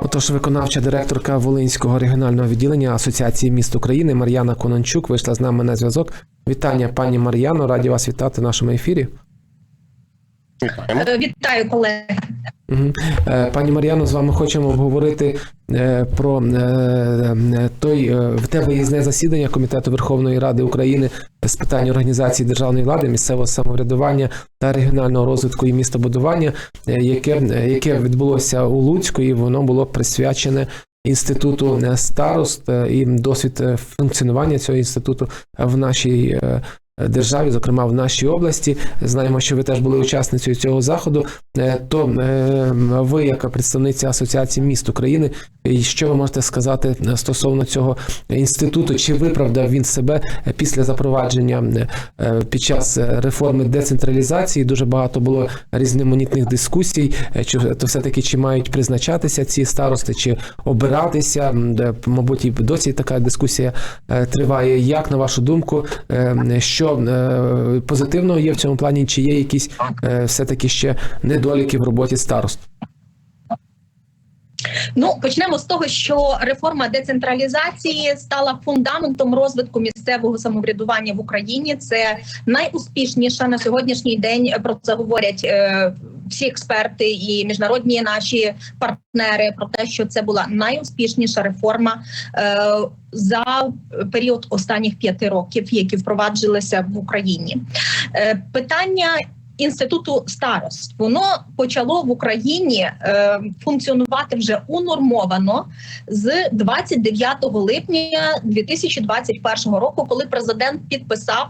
Отож, виконавча директорка Волинського регіонального відділення Асоціації міст України Мар'яна Конончук вийшла з нами на зв'язок. Вітання, пані Мар'яно, раді вас вітати в нашому ефірі. Е, Вітаю колеги. Е, Пані Мар'яно, з вами хочемо обговорити е, про е, той в тебе є засідання Комітету Верховної Ради України з питань організації державної влади, місцевого самоврядування та регіонального розвитку і містобудування, яке, яке відбулося у Луцьку, і воно було присвячене. Інституту старост і досвід функціонування цього інституту в нашій державі, зокрема в нашій області. Знаємо, що ви теж були учасницею цього заходу. Е, То е, ви, як представниця Асоціації міст України, що ви можете сказати е, стосовно цього інституту? Чи виправдав він себе е, після запровадження е, під час е, реформи децентралізації? Дуже багато було різноманітних дискусій. е, Чи то все таки чи мають призначатися ці старости, чи обиратися? Мабуть, і досі така дискусія е, триває. Як на вашу думку, е, що е, позитивного є в цьому плані? Чи є якісь е, все таки ще недоліки в роботі старост? Ну почнемо з того, що реформа децентралізації стала фундаментом розвитку місцевого самоврядування в Україні. Це найуспішніша на сьогоднішній день. Про це говорять е, всі експерти і міжнародні наші партнери. Про те, що це була найуспішніша реформа е, за період останніх п'яти років, які впроваджилися в Україні. Е, питання. Інституту старост воно почало в Україні е, функціонувати вже унормовано з 29 липня 2021 року, коли президент підписав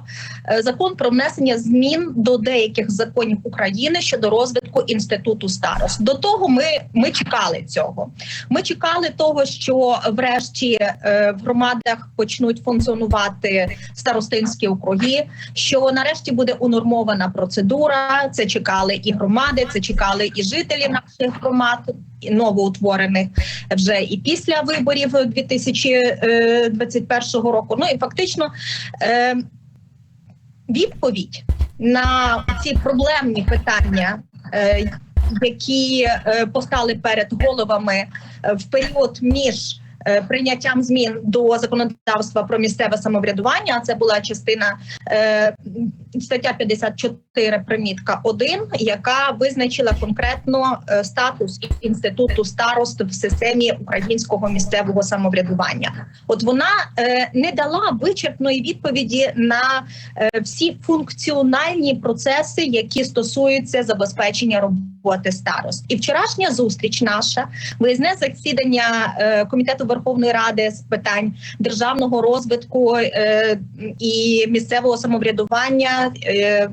е, закон про внесення змін до деяких законів України щодо розвитку інституту старост. До того ми, ми чекали цього. Ми чекали того, що врешті е, в громадах почнуть функціонувати старостинські округи, що нарешті буде унормована процедура. Це чекали і громади, це чекали і жителі наших громад, і новоутворених вже і після виборів 2021 року. Ну і фактично е, відповідь на ці проблемні питання. Е, які е, постали перед головами е, в період між е, прийняттям змін до законодавства про місцеве самоврядування. а Це була частина е, стаття 54 примітка 1, яка визначила конкретно е, статус інституту старост в системі українського місцевого самоврядування. От вона е, не дала вичерпної відповіді на е, всі функціональні процеси, які стосуються забезпечення роботи старост. І вчорашня зустріч наша виїзне засідання комітету Верховної Ради з питань державного розвитку і місцевого самоврядування. Е,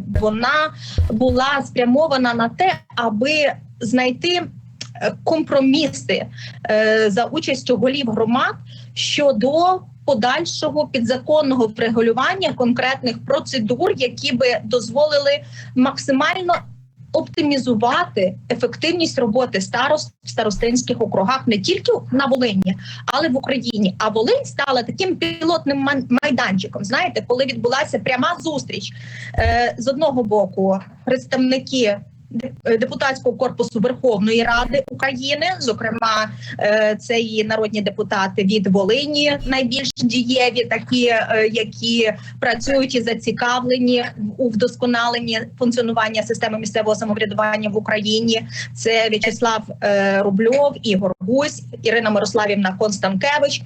вона була спрямована на те, аби знайти е, компроміси е, за участю голів громад щодо подальшого підзаконного врегулювання конкретних процедур, які би дозволили максимально оптимізувати ефективність роботи старост в старостинських округах не тільки на Волині, але в Україні. А Волинь стала таким пілотним майданчиком. Знаєте, коли відбулася пряма зустріч е, з одного боку представники. Де- Депутатського корпусу Верховної Ради України, зокрема, е, це і народні депутати від Волині, найбільш дієві, такі е, які працюють і зацікавлені у вдосконаленні функціонування системи місцевого самоврядування в Україні. Це В'ячеслав е, Рубльов, Ігор Гусь, Ірина Мирославівна Констанкевич.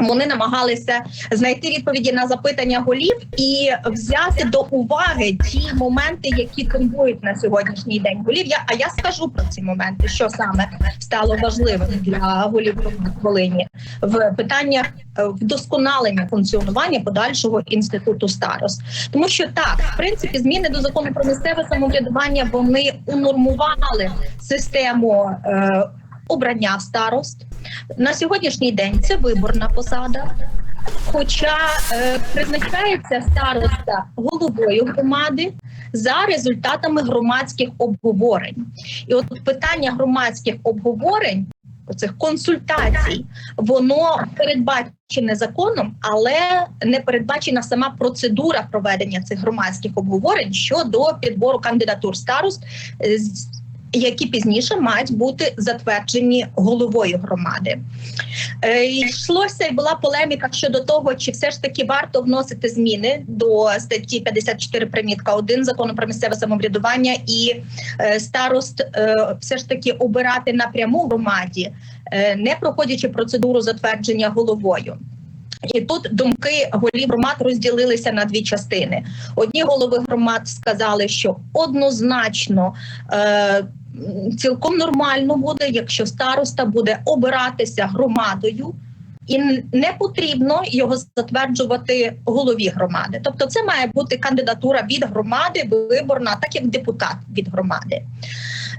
Вони намагалися знайти відповіді на запитання голів і взяти до уваги ті моменти, які турбують на сьогоднішній день голів. Я а я скажу про ці моменти, що саме стало важливим для голів Волині в питаннях е, вдосконалення функціонування подальшого інституту старост, тому що так, в принципі, зміни до закону про місцеве самоврядування вони унормували систему. Е, Обрання старост на сьогоднішній день це виборна посада. Хоча е, призначається староста головою громади за результатами громадських обговорень, і от питання громадських обговорень, оцих консультацій, воно передбачене законом, але не передбачена сама процедура проведення цих громадських обговорень щодо підбору кандидатур старост. Які пізніше мають бути затверджені головою громади. Е, йшлося і була полеміка щодо того, чи все ж таки варто вносити зміни до статті 54 примітка 1 закону про місцеве самоврядування і е, старост е, все ж таки обирати напряму громаді, не проходячи процедуру затвердження головою. І тут думки голів громад розділилися на дві частини. Одні голови громад сказали, що однозначно цілком нормально буде, якщо староста буде обиратися громадою. І не потрібно його затверджувати голові громади. Тобто, це має бути кандидатура від громади, виборна, так як депутат від громади.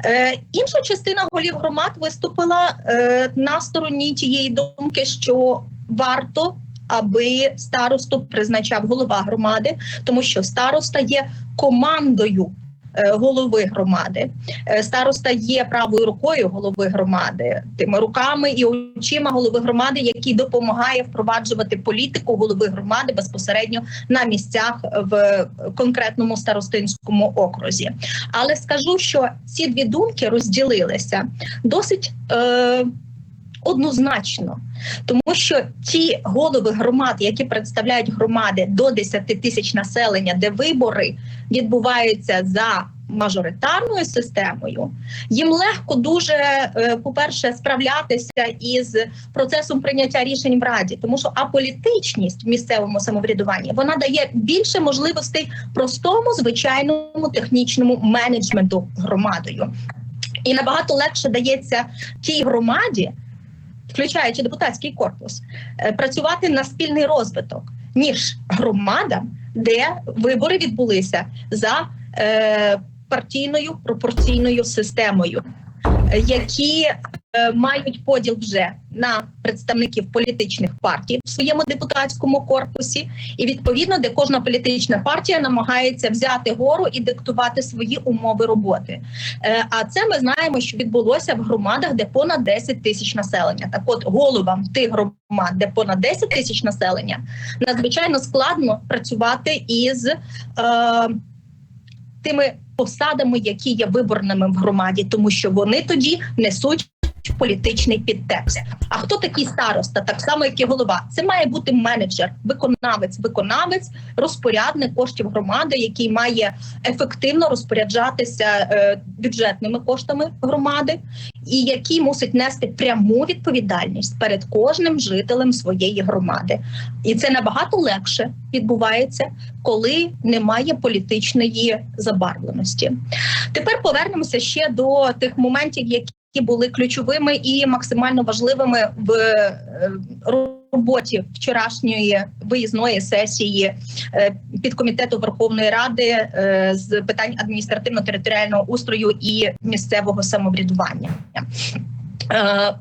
Е, інша частина голів громад виступила е, на стороні тієї думки, що варто, аби старосту призначав голова громади, тому що староста є командою. Е, Голови громади Е, староста є правою рукою голови громади, тими руками і очима голови громади, який допомагає впроваджувати політику голови громади безпосередньо на місцях в конкретному старостинському окрузі. Але скажу, що ці дві думки розділилися досить е, однозначно, тому що ті голови громад, які представляють громади до 10 тисяч населення, де вибори відбуваються за мажоритарною системою, їм легко дуже, е, по-перше, справлятися із процесом прийняття рішень в раді, тому що аполітичність в місцевому самоврядуванні вона дає більше можливостей простому звичайному технічному менеджменту громадою. І набагато легше дається тій громаді, включаючи депутатський корпус, е, працювати на спільний розвиток, ніж громадам, де вибори відбулися за е, партійною пропорційною системою, е, які мають поділ вже на представників політичних партій в своєму депутатському корпусі, і відповідно, де кожна політична партія намагається взяти гору і диктувати свої умови роботи. Е, А це ми знаємо, що відбулося в громадах, де понад 10 тисяч населення. Так, от головам тих громад, де понад 10 тисяч населення, надзвичайно складно працювати із е, тими посадами, які є виборними в громаді, тому що вони тоді несуть. Політичний підтекст. А хто такий староста? Так само, як і голова. Це має бути менеджер, виконавець, виконавець, розпорядник коштів громади, який має ефективно розпоряджатися е, бюджетними коштами громади, і який мусить нести пряму відповідальність перед кожним жителем своєї громади. І це набагато легше відбувається, коли немає політичної забарвленості. Тепер повернемося ще до тих моментів, які були ключовими і максимально важливими в е, роботі вчорашньої виїзної сесії е, підкомітету Верховної Ради е, з питань адміністративно-територіального устрою і місцевого самоврядування.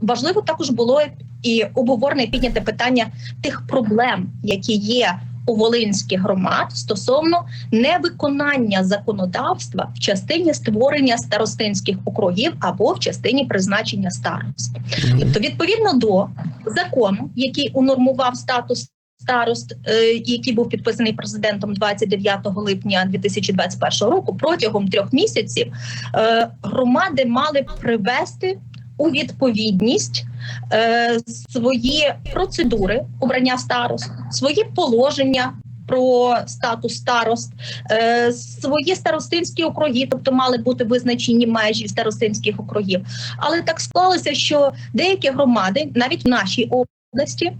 Важливо також було і обговорене і підняте питання тих проблем, які є волинських громад стосовно невиконання законодавства в частині створення старостинських округів або в частині призначення старост. Тобто, відповідно до закону, який унормував статус старост, е, який був підписаний президентом 29 липня 2021 року, протягом трьох місяців е, громади мали привести у відповідність е, свої процедури обрання старост, свої положення. Про статус старост, е, свої старостинські округи, тобто мали бути визначені межі старостинських округів. Але так склалося, що деякі громади, навіть в нашій області,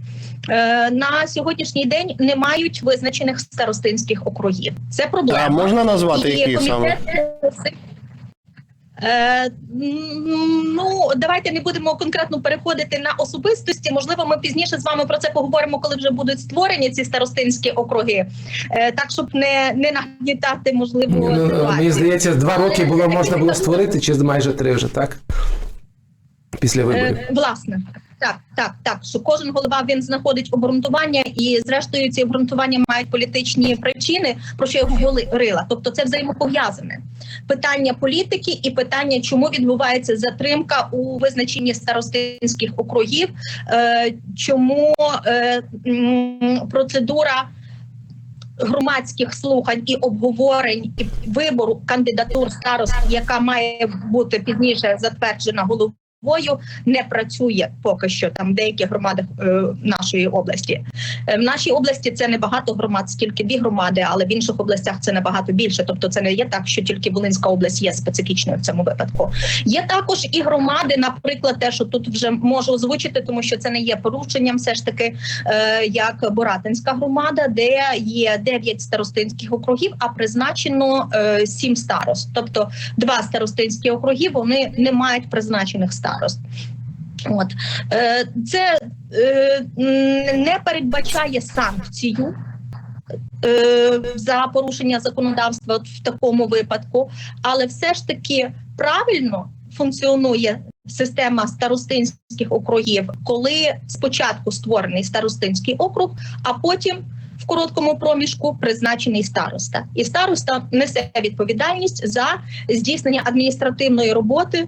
е, на сьогоднішній день не мають визначених старостинських округів. Це проблема. А можна назвати І які комітет просив- Е, ну, давайте не будемо конкретно переходити на особистості. Можливо, ми пізніше з вами про це поговоримо, коли вже будуть створені ці старостинські округи. Е, так, щоб не, не нагнітати, можливо, Ну, ситуацію. мені здається, два роки було можна було створити, чи майже три вже, так? Після виборів. Е, власне, так, так, так. Що кожен голова він знаходить обґрунтування, і зрештою ці обґрунтування мають політичні причини, про що я говорила. Тобто, це взаємопов'язане питання політики і питання, чому відбувається затримка у визначенні старостинських округів, е, чому е, процедура. громадських слухань і обговорень і вибору кандидатур старост, яка має бути пізніше затверджена головою. Не працює поки що там в деяких громадах е, нашої області. Е, В нашій області це не багато громад, скільки дві громади, але в інших областях це набагато більше. Тобто, це не є так, що тільки Волинська область є специфічною в цьому випадку. Є також і громади, наприклад, те, що тут вже можу озвучити, тому що це не є порушенням, все ж таки, е, як Боратинська громада, де є 9 старостинських округів, а призначено 7 старост. Тобто два старостинські округи вони не мають призначених старост. От е, це е, не передбачає санкцію. е, За порушення законодавства в такому випадку, але все ж таки правильно функціонує система старостинських округів, коли спочатку створений старостинський округ, а потім в короткому проміжку призначений староста, і староста несе відповідальність за здійснення адміністративної роботи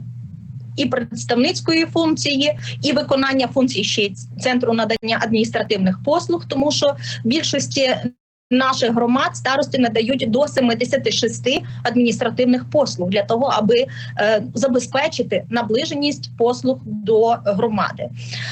і представницької функції, і виконання функцій ще центру надання адміністративних послуг, тому що в більшості наших громад старости надають до 76 адміністративних послуг для того, аби е, забезпечити наближеність послуг до громади.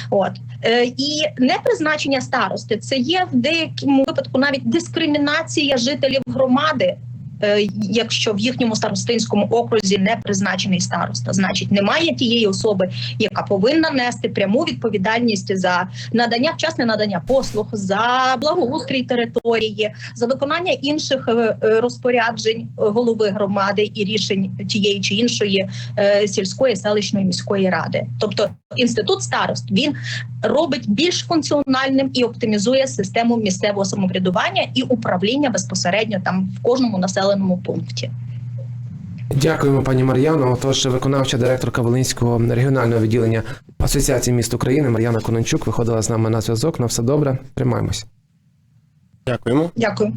От е, і непризначення старости це є в деякому випадку навіть дискримінація жителів громади. Е, Якщо в їхньому старостинському окрузі не призначений староста, значить немає тієї особи, яка повинна нести пряму відповідальність за надання вчасне надання послуг, за благоустрій території, за виконання інших е, е, розпоряджень голови громади і рішень тієї чи іншої сільської селищної міської ради. Тобто інститут старост він робить більш функціональним і оптимізує систему місцевого самоврядування і управління безпосередньо там в кожному населеному пункті. Дякуємо, пані Мар'яно. Отож, виконавча директорка Волинського регіонального відділення Асоціації міст України Мар'яна Конончук виходила з нами на зв'язок. На все добре. Тримаємось. Дякуємо. Дякую.